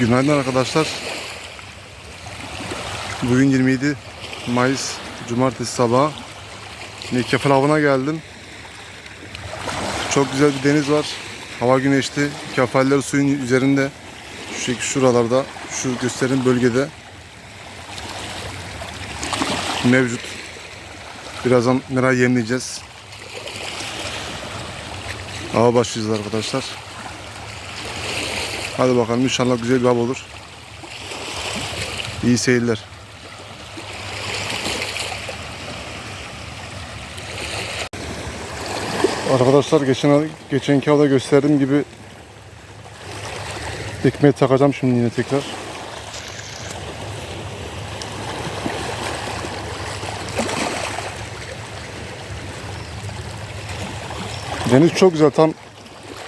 Günaydın arkadaşlar. Bugün 27 Mayıs Cumartesi sabahı. Yine Kefal Avı'na geldim. Çok güzel bir deniz var. Hava güneşli. Kefaller suyun üzerinde. Şu şekil şuralarda, şu gösterim bölgede mevcut. Birazdan merayı yemleyeceğiz. Hava başlayacağız arkadaşlar. Hadi bakalım inşallah güzel bir hava olur. İyi seyirler. Arkadaşlar geçen geçenki hafta gösterdiğim gibi ekmeği takacağım şimdi yine tekrar. Deniz çok güzel tam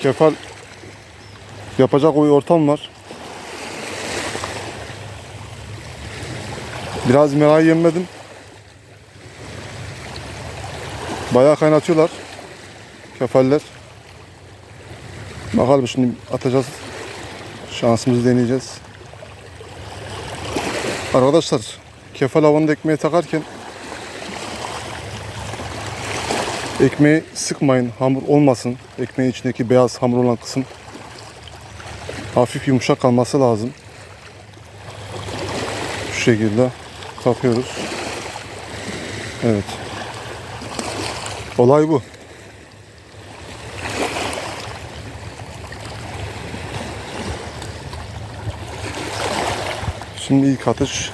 kefal yapacak o ortam var. Biraz merayı yemedim. Bayağı kaynatıyorlar. Kefaller. Bakalım şimdi atacağız. Şansımızı deneyeceğiz. Arkadaşlar kefal havanında ekmeği takarken ekmeği sıkmayın hamur olmasın. Ekmeğin içindeki beyaz hamur olan kısım hafif yumuşak kalması lazım. Şu şekilde takıyoruz. Evet. Olay bu. Şimdi ilk atış.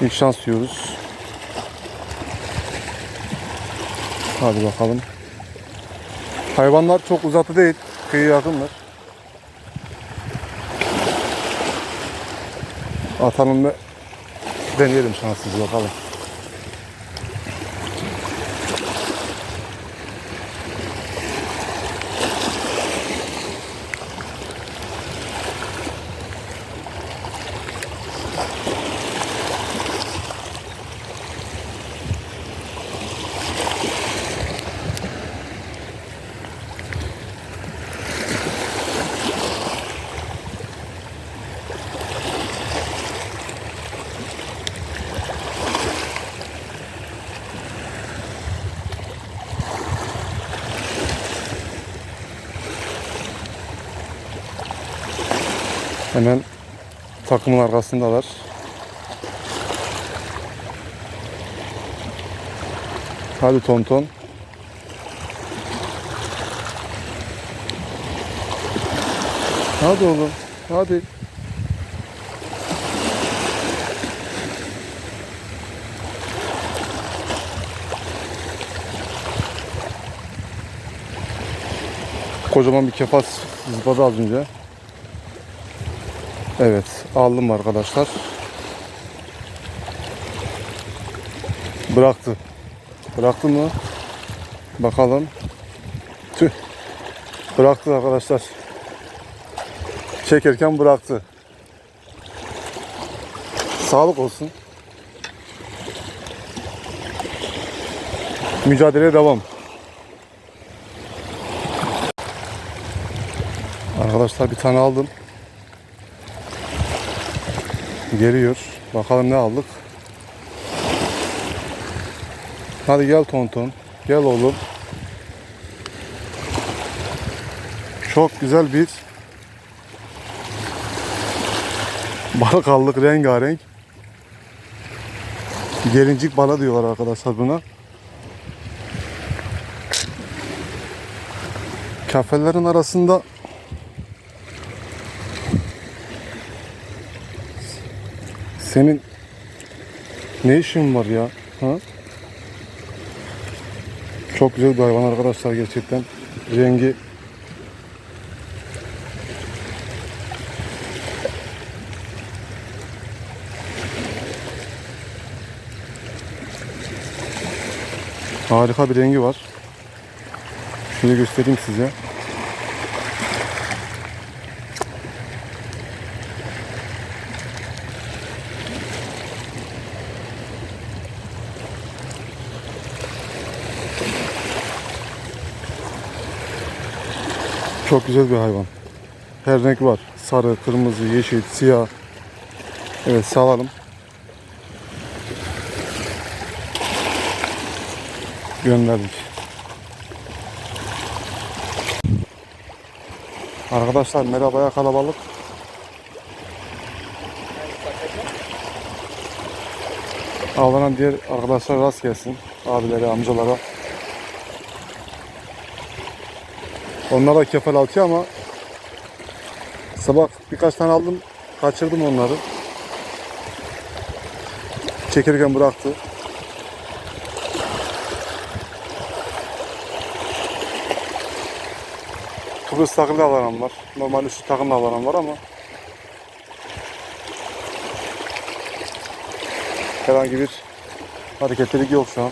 İlk şans diyoruz. Hadi bakalım. Hayvanlar çok uzakta değil. Kıyıya yakınlar. Atalım ve deneyelim şansımızı bakalım. Hemen takımın arkasındalar. Hadi tonton. Hadi oğlum. Hadi. Kocaman bir kefas zıpladı az önce. Evet aldım arkadaşlar. Bıraktı. Bıraktı mı? Bakalım. Tüh. Bıraktı arkadaşlar. Çekerken bıraktı. Sağlık olsun. Mücadeleye devam. Arkadaşlar bir tane aldım. Geliyor. Bakalım ne aldık. Hadi gel tonton. Gel oğlum. Çok güzel bir balık aldık rengarenk. Gelincik bala diyorlar arkadaşlar buna. Kafelerin arasında Senin ne işin var ya? Ha? Çok güzel bir hayvan arkadaşlar gerçekten. Rengi Harika bir rengi var. Şöyle göstereyim size. Çok güzel bir hayvan. her renk var. Sarı, kırmızı, yeşil, siyah. Evet salalım. Gönderdik. Arkadaşlar merhaba kalabalık. Avlanan diğer arkadaşlar rast gelsin. Abilere, amcalara. Onlar da kefal atıyor ama sabah birkaç tane aldım. Kaçırdım onları. Çekirgen bıraktı. Kıbrıs takımda avaran var. Normal üstü takımda avaran var ama herhangi bir hareketlilik yok şu an.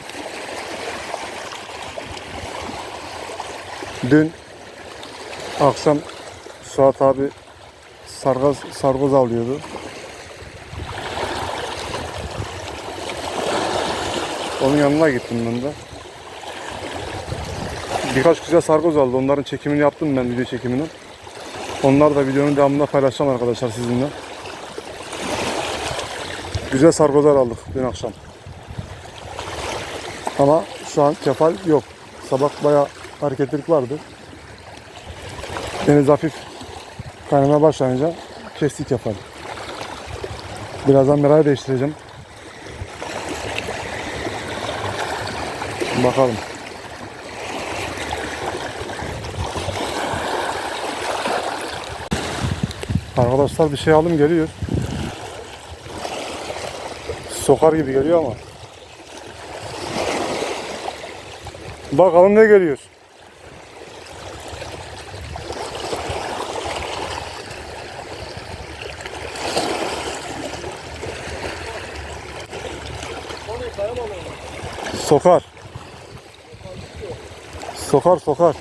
Dün akşam Suat abi sargaz, sargoz avlıyordu. Onun yanına gittim ben de. Birkaç güzel sargoz aldı. Onların çekimini yaptım ben video çekimini. Onlar da videonun devamında paylaşacağım arkadaşlar sizinle. Güzel sargozlar aldık dün akşam. Ama şu an kefal yok. Sabah bayağı hareketlilik vardı. Deniz hafif kaynamaya başlayınca kestik kefal. Birazdan merayı değiştireceğim. Bakalım. Arkadaşlar bir şey aldım geliyor. Sokar gibi geliyor ama. Bakalım ne geliyor. Sokar. Sokar sokar.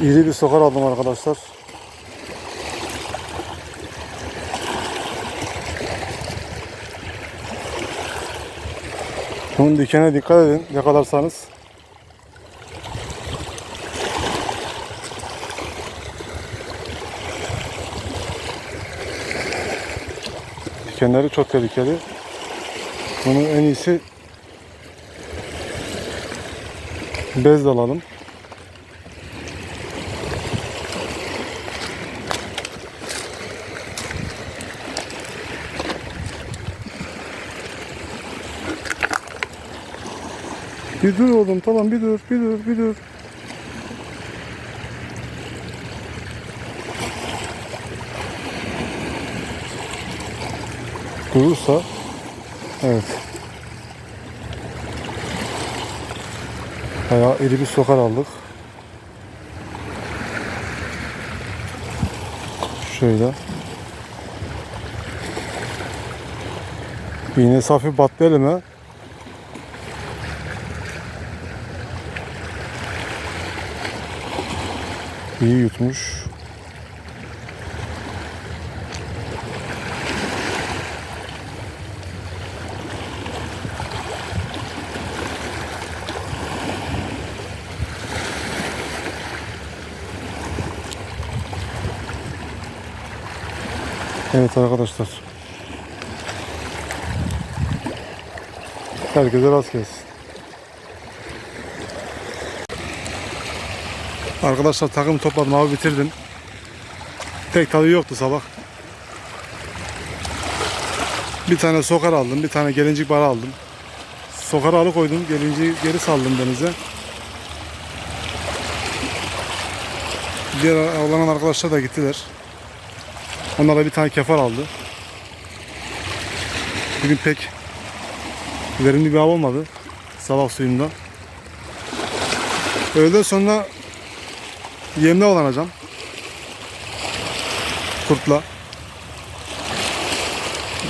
İri bir sokar aldım arkadaşlar. Bunun dikene dikkat edin yakalarsanız. Dikenleri çok tehlikeli. Bunun en iyisi bez alalım. Bir dur oğlum tamam bir dur bir dur bir dur. Durursa evet. Bayağı iri bir sokar aldık. Şöyle. İğnesi hafif battı elime. İyi yutmuş. Evet arkadaşlar. Herkese rast gelsin. Arkadaşlar takım topladım abi bitirdim. Pek tadı yoktu sabah. Bir tane sokar aldım, bir tane gelincik bara aldım. Sokarı alıkoydum, gelinciyi geri saldım denize. Diğer avlanan arkadaşlar da gittiler. Onlar da bir tane kefal aldı. Bugün pek verimli bir av olmadı. Sabah suyunda. Öğleden sonra yemle olanacağım. Kurtla.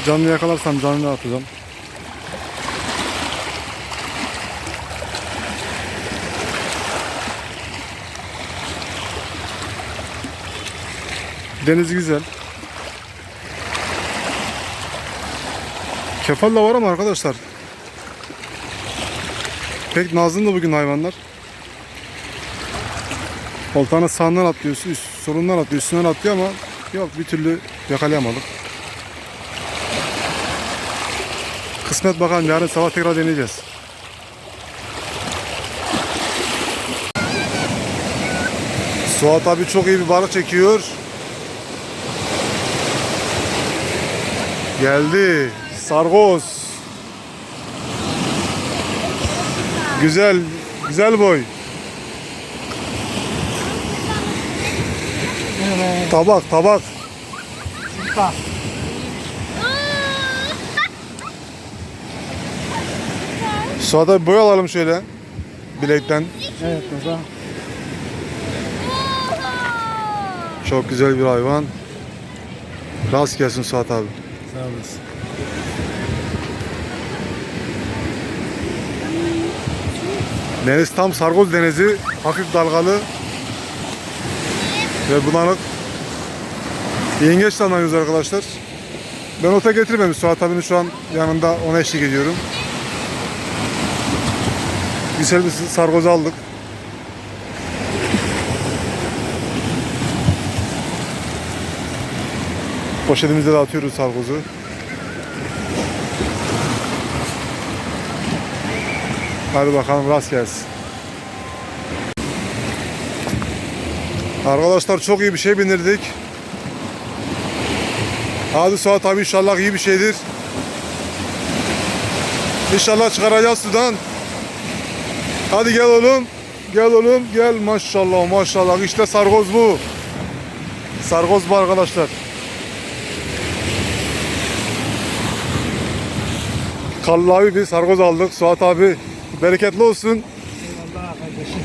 Canlı yakalarsam canlı atacağım. Deniz güzel. Kefal da var ama arkadaşlar. Pek nazlı bugün hayvanlar. Oltanın sağından atlıyorsun. Üst, solundan atıyor, üstünden atıyor ama yok bir türlü yakalayamadık. Kısmet bakalım yarın sabah tekrar deneyeceğiz. Suat abi çok iyi bir balık çekiyor. Geldi. Sargoz. Güzel, güzel boy. Tabak, tabak. Suat abi boy alalım şöyle. Bilekten. Evet baba. Çok güzel bir hayvan. Rast gelsin Suat abi. Sağ olasın. Deniz tam sargoz denizi. Hafif dalgalı. Ve bulanık. Yengeç tanıyoruz arkadaşlar. Ben ota getirmemiş Suat abinin şu an yanında ona eşlik ediyorum. Güzel bir sargoz aldık. Poşetimize de atıyoruz sargozu. Hadi bakalım rast gelsin. Arkadaşlar çok iyi bir şey bindirdik. Hadi Suat abi inşallah iyi bir şeydir. İnşallah çıkaracağız sudan. Hadi gel oğlum. Gel oğlum gel maşallah maşallah işte sargoz bu. Sargoz bu arkadaşlar. Kallavi bir sargoz aldık. Suat abi bereketli olsun. Eyvallah kardeşim.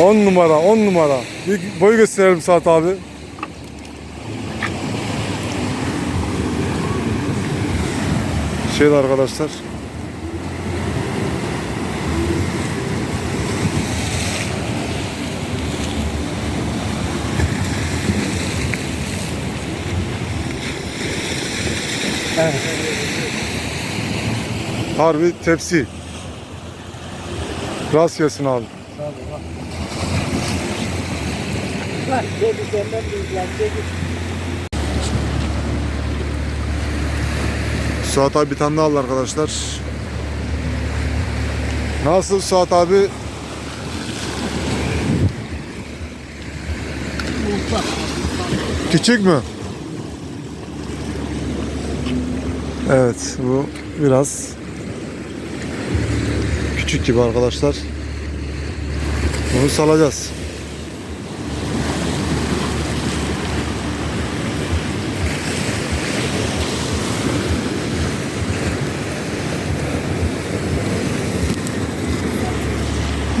10 numara 10 numara. Bir boy gösterelim Suat abi. Şöyle arkadaşlar. Evet. Harbi tepsi. Rast gelsin abi. Suat abi bir tane daha aldı arkadaşlar. Nasıl Suat abi? Küçük mü? Evet bu biraz küçük gibi arkadaşlar. Bunu salacağız.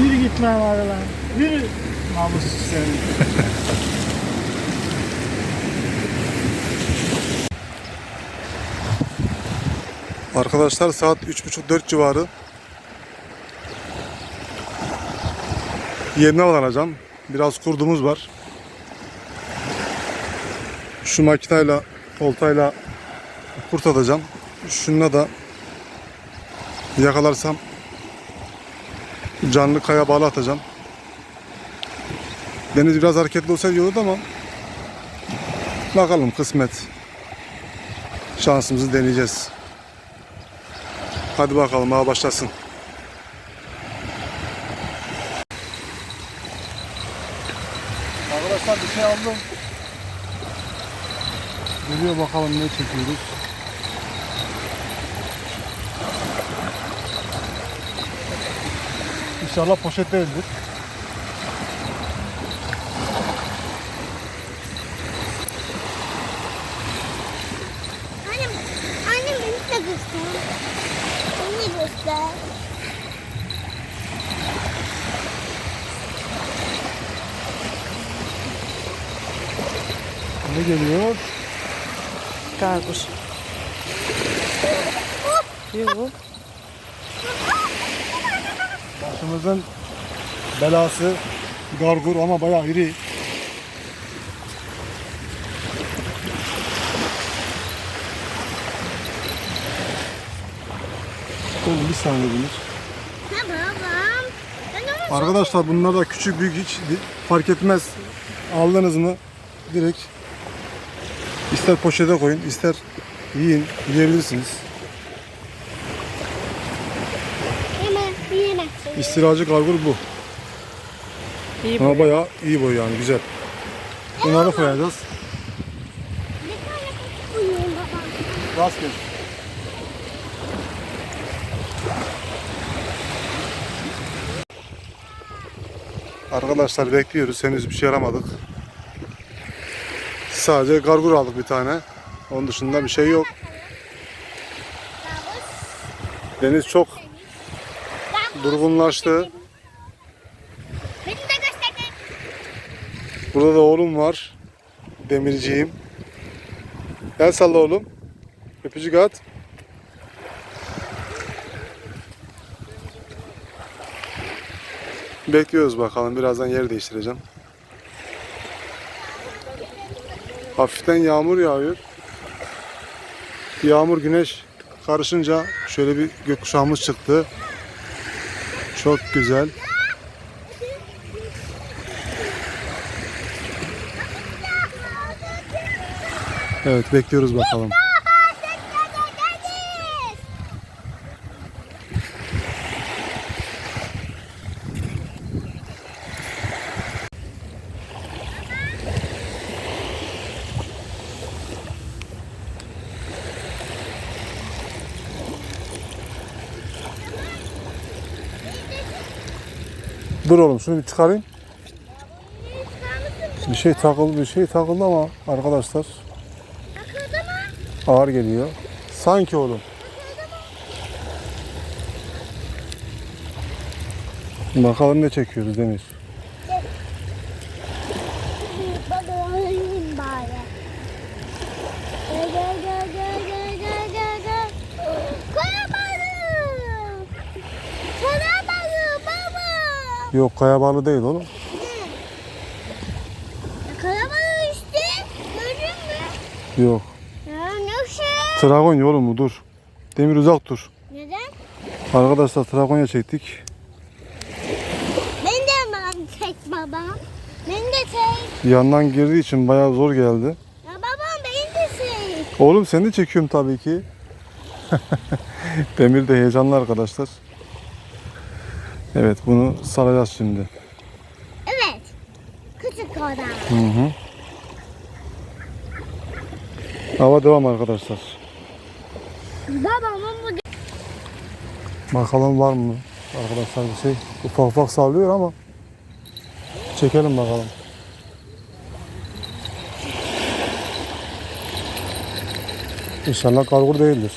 Yürü gitme var lan. Yürü. Namussuz seni. Arkadaşlar saat 3.30-4 civarı. Yerine alacağım. Biraz kurdumuz var. Şu makinayla, oltayla kurt atacağım. Şununla da yakalarsam canlı kaya bağlı atacağım. Deniz biraz hareketli olsaydı iyi olurdu ama bakalım kısmet. Şansımızı deneyeceğiz. Hadi bakalım ha başlasın. Arkadaşlar bir şey aldım. Geliyor bakalım ne çekiyoruz. İnşallah poşet değildir. Annem, annem beni de göster. Beni de göster. Ne geliyor? Karpuz. Yok. Başımızın belası gargur ama bayağı iri. Oğlum bir saniye bunlar. Ne Arkadaşlar bunlar da küçük büyük hiç fark etmez. Aldınız mı direkt ister poşete koyun ister yiyin yiyebilirsiniz. İstiracı kargur bu. İyi Ama bu. bayağı iyi boy yani güzel. Bunları koyacağız. Bir tane kutu koyuyorum baba. Rast gelsin. Arkadaşlar bekliyoruz. Henüz bir şey aramadık. Sadece gargur aldık bir tane. Onun dışında bir şey yok. Deniz çok durgunlaştı. Burada da oğlum var. Demirciyim. El salla oğlum. Öpücük at. Bekliyoruz bakalım. Birazdan yer değiştireceğim. Hafiften yağmur yağıyor. Yağmur güneş karışınca şöyle bir gökkuşağımız çıktı. Çok güzel. Evet bekliyoruz bakalım. Dur oğlum şunu bir çıkarayım. Bir şey takıldı, bir şey takıldı ama arkadaşlar ağır geliyor. Sanki oğlum. Bakalım ne çekiyoruz Demir. Baba yiyeyim bari. Gel gel gel gel gel gel gel gel. Kara balığı. Kara balığı baba. Yok kaya balığı değil oğlum. Kara balığı işte. Gördün mü? Yok. Ya ne şey? Tragonya oğlum bu dur. Demir uzak dur. Neden? Arkadaşlar Tragonya çektik. Ben de ben tek baba. Ben de tek. Yandan girdiği için bayağı zor geldi. Ya babam ben de tek. Oğlum seni de çekiyorum tabii ki. Demir de heyecanlı arkadaşlar. Evet bunu saracağız şimdi. Evet. Küçük oda. Hı hı. Hava devam arkadaşlar. Babamın bu Bakalım var mı arkadaşlar bir şey. Ufak ufak sallıyor ama çekelim bakalım. İnşallah kargur değildir.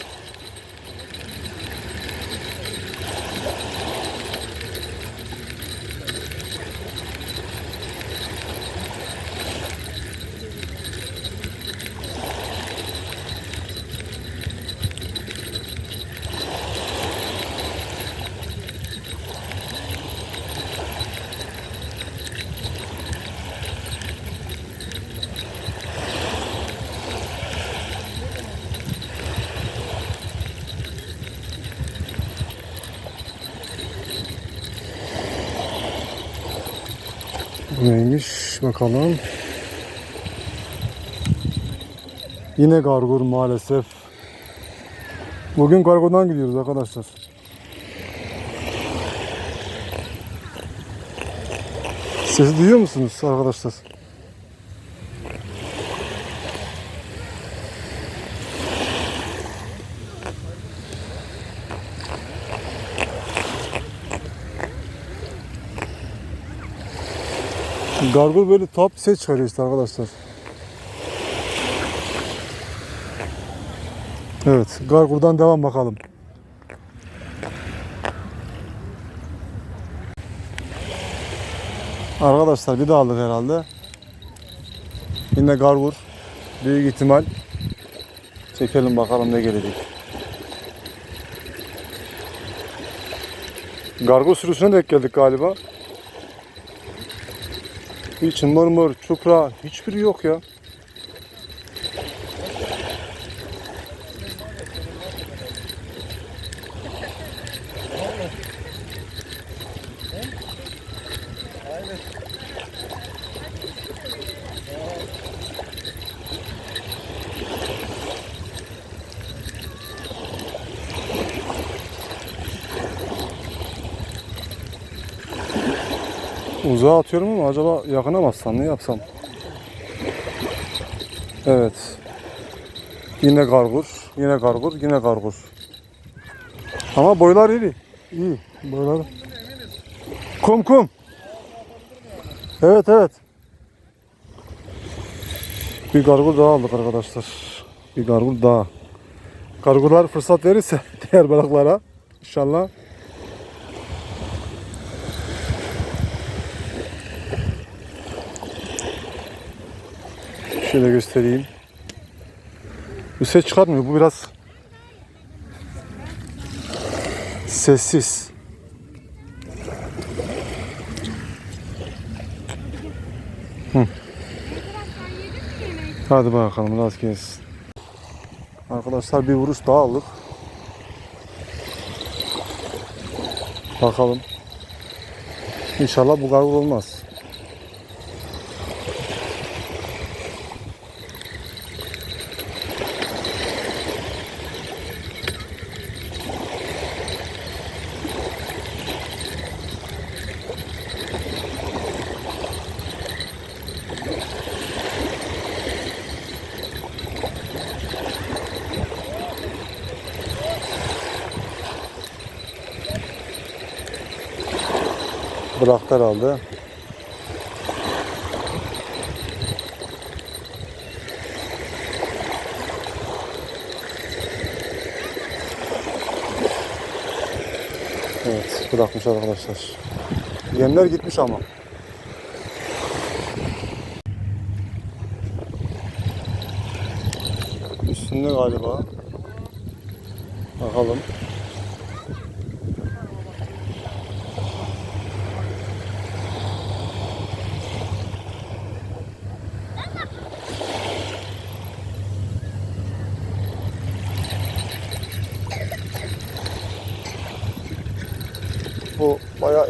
Neymiş bakalım. Yine gargur maalesef. Bugün kargodan gidiyoruz arkadaşlar. Sesi duyuyor musunuz arkadaşlar? Gargur böyle top ses çıkarıyor işte arkadaşlar. Evet, Gargur'dan devam bakalım. Arkadaşlar bir daha aldık herhalde. Yine Gargur. Büyük ihtimal. Çekelim bakalım ne gelecek. Gargur sürüsüne denk geldik galiba. Hiç mır mır, çupra hiçbiri yok ya. Uzağa atıyorum ama acaba yakına mı atsam ne yapsam? Evet. Yine gargur, yine gargur, yine gargur. Ama boylar iyi. İyi boylar. Kum kum. Evet evet. Bir gargur daha aldık arkadaşlar. Bir gargur daha. Gargurlar fırsat verirse diğer balıklara inşallah. Şöyle göstereyim. Bu ses çıkartmıyor. Bu biraz sessiz. Hı. Hadi bakalım rast gelsin. Arkadaşlar bir vuruş daha aldık. Bakalım. İnşallah bu gargur olmaz. Bıraktı herhalde. Evet bırakmış arkadaşlar. Yemler gitmiş ama. Üstünde galiba. Bakalım.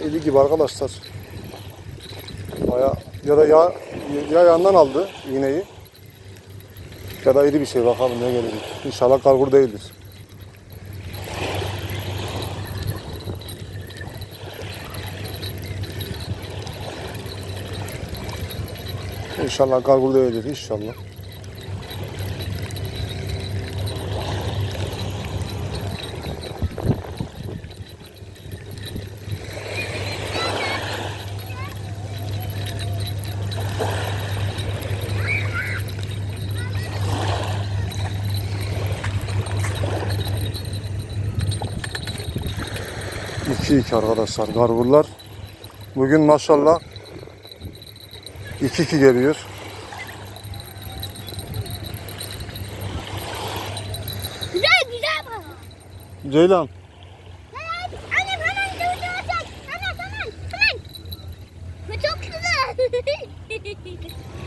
50 gibi arkadaşlar. Baya ya da ya, ya yandan aldı iğneyi. Ya da iri bir şey bakalım ne gelecek. İnşallah kargur değildir. İnşallah kargur değildir inşallah. İki iki arkadaşlar gargurlar. Bugün maşallah 2-2 geliyor. Güzel güzel baba. Ceylan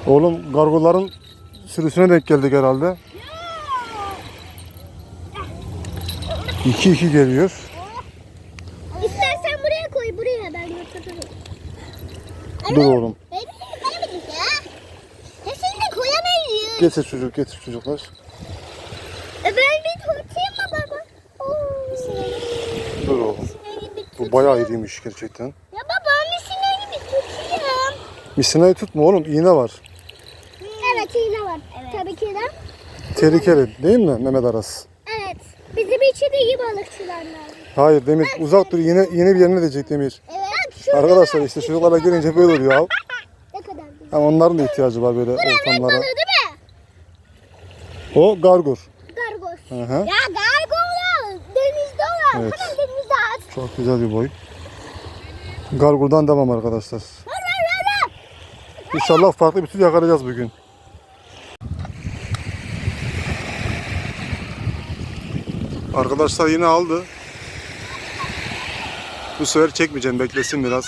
oğlum gargurların sürüsüne denk geldik herhalde. 2-2 geliyor. Dur oğlum. Seni de koyamayız. Getir çocuk getir çocuklar. E ben bir tutayım mı baba? Oo. Dur oğlum. Bu bayağı iriymiş gerçekten. Ya baba misinayı bir tutayım. Misinayı tutma oğlum iğne var. Evet iğne var. Tabii ki de. Tehlikeli değil mi Mehmet Aras? Evet. Bizim için de iyi balıkçılar lazım. Hayır Demir uzak dur yine yine bir yerine diyecek Demir. Evet. Arkadaşlar işte çocuklara gelince böyle oluyor abi. ne kadar güzel. Ama onların da ihtiyacı var böyle Evet ortamlara. balığı değil mi? O gargur. Gargoz. Hı hı. Ya gargolar denizde olan. Evet. Hemen denize at. Çok güzel bir boy. Gargurdan devam arkadaşlar. Var var var var. İnşallah farklı bir tür yakalayacağız bugün. Arkadaşlar yine aldı. Bu sefer çekmeyeceğim beklesin biraz.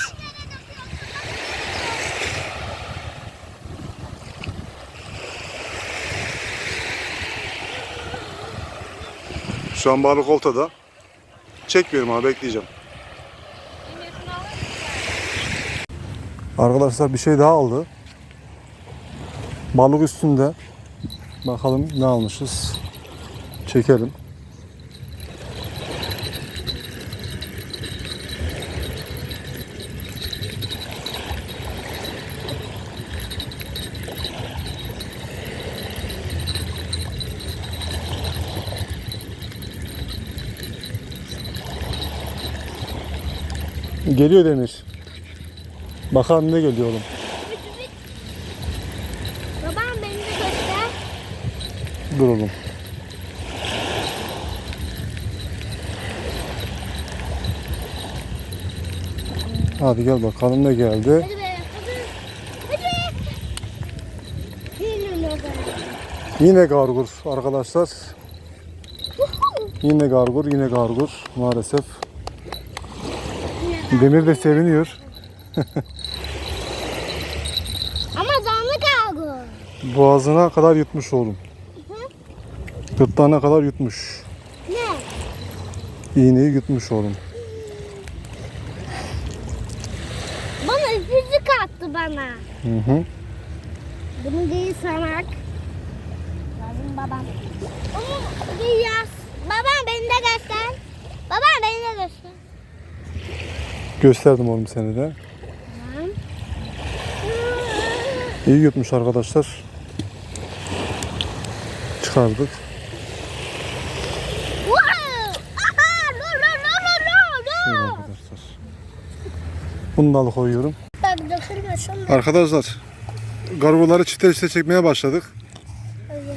Şu an balık oltada. Çekmiyorum ama bekleyeceğim. Arkadaşlar bir şey daha aldı. Balık üstünde. Bakalım ne almışız. Çekelim. Geliyor Demir. Bakalım ne geliyor oğlum. Babam beni de göster. Dur oğlum. Hadi gel bakalım ne geldi. Hadi be. Hadi. Hadi. Yine gargur arkadaşlar. Yine gargur, yine gargur maalesef. Demir de seviniyor. Ama canlı kaldı. Boğazına kadar yutmuş oğlum. Gırtlağına kadar yutmuş. Ne? İğneyi yutmuş oğlum. Bana öpücük attı bana. Hı hı. Bunu değil sanak. Lazım babam. Değil yaz. Babam beni de göster. Babam beni de göster. Gösterdim oğlum seni de. İyi yutmuş arkadaşlar. Çıkardık. Şöyle arkadaşlar. Bunu da alıkoyuyorum. Arkadaşlar gargoları çifte çifte çekmeye başladık.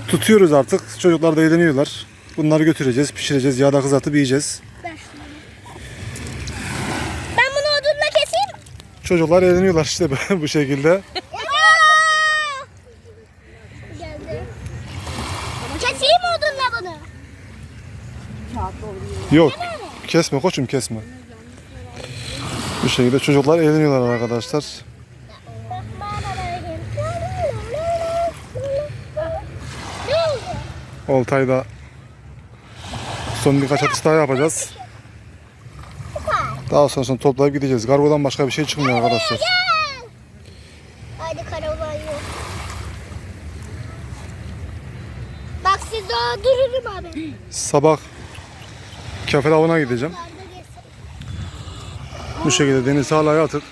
Tutuyoruz artık. Çocuklar da eğleniyorlar. Bunları götüreceğiz, pişireceğiz, yağda kızartıp yiyeceğiz. Ben bunu odunla keseyim. Çocuklar eğleniyorlar işte bu şekilde. Keseyim odunla bunu. Yok. Kesme koçum kesme. Bu şekilde çocuklar eğleniyorlar arkadaşlar. Ne oldu? Oltayı da son birkaç atış daha yapacağız. Daha sonrasında toplayıp gideceğiz. Gargodan başka bir şey çıkmıyor arkadaşlar. Hadi karavan yok. Bak siz daha dururum abi. Sabah kefel avına gideceğim. Bu şekilde deniz hala atık.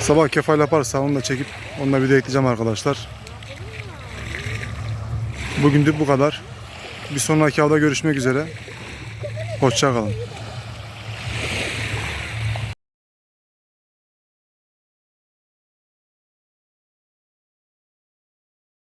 Sabah kefal yaparsa onu da çekip onunla video ekleyeceğim arkadaşlar. Bugünlük bu kadar. Bir sonraki avda görüşmek üzere. Hoşça kalın.